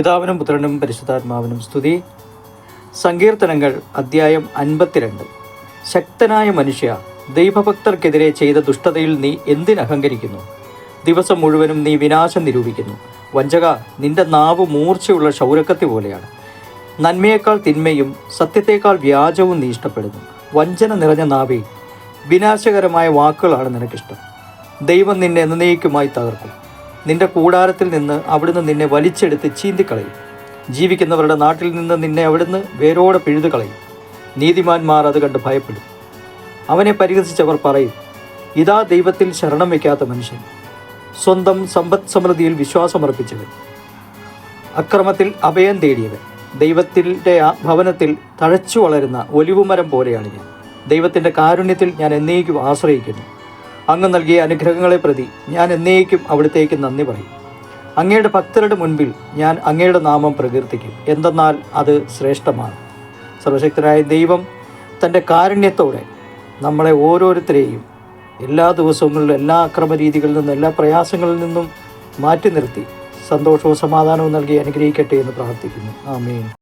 പിതാവിനും പുത്രനും പരിശുദ്ധാത്മാവിനും സ്തുതി. സങ്കീർത്തനങ്ങൾ അദ്ധ്യായം അൻപത്തിരണ്ട്. ശക്തനായ മനുഷ്യ ദൈവഭക്തർക്കെതിരെ ചെയ്ത ദുഷ്ടതയിൽ നീ എന്തിനഹങ്കരിക്കുന്നു? ദിവസം മുഴുവനും നീ വിനാശം നിരൂപിക്കുന്നു. വഞ്ചക നിന്റെ നാവ് മൂർച്ചയുള്ള ക്ഷൗരക്കത്തി പോലെയാണ്. നന്മയേക്കാൾ തിന്മയും സത്യത്തേക്കാൾ വ്യാജവും നീ ഇഷ്ടപ്പെടുന്നു. വഞ്ചന നിറഞ്ഞ നാവി വിനാശകരമായ വാക്കുകളാണ് നിനക്കിഷ്ടം. ദൈവം നിന്നെ എന്നേക്കുമായി തകർക്കും. നിന്റെ കൂടാരത്തിൽ നിന്ന് അവിടുന്ന് നിന്നെ വലിച്ചെടുത്ത് ചീന്തിക്കളയും. ജീവിക്കുന്നവരുടെ നാട്ടിൽ നിന്ന് നിന്നെ അവിടുന്ന് വേരോടെ പിഴുതു കളയും നീതിമാന്മാർ അത് കണ്ട് ഭയപ്പെടും. അവനെ പരിഹസിച്ചവർ പറയും ഇതാ ദൈവത്തിൽ ശരണം വയ്ക്കാത്ത മനുഷ്യൻ. സ്വന്തം സമ്പദ് സമൃദ്ധിയിൽ വിശ്വാസമർപ്പിച്ചവൻ അക്രമത്തിൽ അഭയം തേടിയവൻ. ദൈവത്തിന്റെ ഭവനത്തിൽ തഴച്ചു വളരുന്ന ഒലിവുമരം പോലെയാണ് ഞാൻ. ദൈവത്തിന്റെ കാരുണ്യത്തിൽ ഞാൻ എന്നേക്കും ആശ്രയിക്കുന്നു. അങ്ങ് നൽകിയ അനുഗ്രഹങ്ങളെ പ്രതി ഞാൻ എന്നേക്കും അവിടത്തേക്ക് നന്ദി പറയും. അങ്ങയുടെ ഭക്തരുടെ മുൻപിൽ ഞാൻ അങ്ങയുടെ നാമം പ്രകീർത്തിക്കും. എന്തെന്നാൽ അത് ശ്രേഷ്ഠമാണ്. സർവശക്തനായ ദൈവം തന്റെ കാരുണ്യത്തോടെ നമ്മളെ ഓരോരുത്തരെയും എല്ലാ ദിവസങ്ങളിലും എല്ലാ അക്രമരീതികളിൽ നിന്നും എല്ലാ പ്രയാസങ്ങളിൽ നിന്നും മാറ്റി നിർത്തി സന്തോഷവും സമാധാനവും നൽകി അനുഗ്രഹിക്കട്ടെ എന്ന് പ്രാർത്ഥിക്കുന്നു. ആമേൻ.